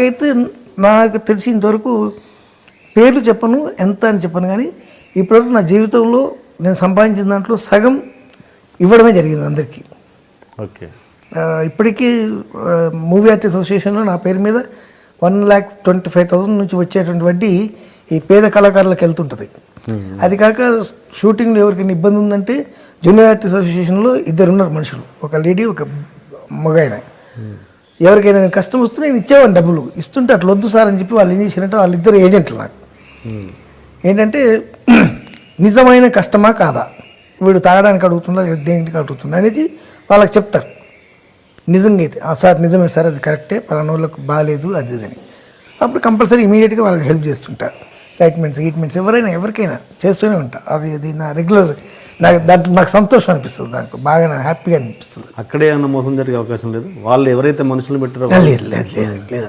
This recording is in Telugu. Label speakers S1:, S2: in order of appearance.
S1: అయితే నాకు తెలిసినంత వరకు పేర్లు చెప్పను ఎంత అని చెప్పను కానీ ఇప్పటివరకు నా జీవితంలో నేను సంపాదించిన దాంట్లో సగం ఇవ్వడమే జరిగింది అందరికీ.
S2: ఓకే.
S1: ఇప్పటికీ మూవీ ఆర్టిస్ట్ అసోసియేషన్లో నా పేరు మీద one lakh twenty five thousand నుంచి వచ్చేటువంటి వడ్డీ ఈ పేద కళాకారులకు వెళ్తుంటుంది. అది కాక షూటింగ్లో ఎవరికైనా ఇబ్బంది ఉందంటే జూనియర్ ఆర్టిస్ట్ అసోసియేషన్లో ఇద్దరు ఉన్నారు మనుషులు. ఒక లేడీ ఒక మగాయన. ఎవరికైనా కష్టం వస్తే నేను ఇచ్చేవాడిని డబ్బులు. ఇస్తుంటే అట్లా వద్దు సార్ అని చెప్పి వాళ్ళు ఏం చేసినట్టు వాళ్ళిద్దరు ఏజెంట్లు నాకు. ఏంటంటే నిజమైన కష్టమా కాదా? వీడు తాగడానికి అడుగుతుందా లేదా దేనికి అడుగుతుందా అనేది వాళ్ళకి చెప్తారు. నిజంగా అయితే "ఆ, సార్ నిజమే సార్ అది కరెక్టే పలానా వాళ్ళకు బాగాలేదు అది ఇది అని. అప్పుడు కంపల్సరీ ఇమీడియట్గా వాళ్ళకి హెల్ప్ చేస్తుంటారు. ట్రీట్మెంట్స్ గీట్మెంట్స్ ఎవరైనా ఎవరికైనా చేస్తూనే ఉంటా. అది అది నా రెగ్యులర్ నాకు దాంట్లో నాకు సంతోషం అనిపిస్తుంది దానికి బాగా నాకు హ్యాపీగా అనిపిస్తుంది.
S2: అక్కడే ఏమన్నా మోసం జరిగే అవకాశం లేదు. వాళ్ళు ఎవరైతే మనుషులు పెట్టారో
S1: లేదు లేదు లేదు.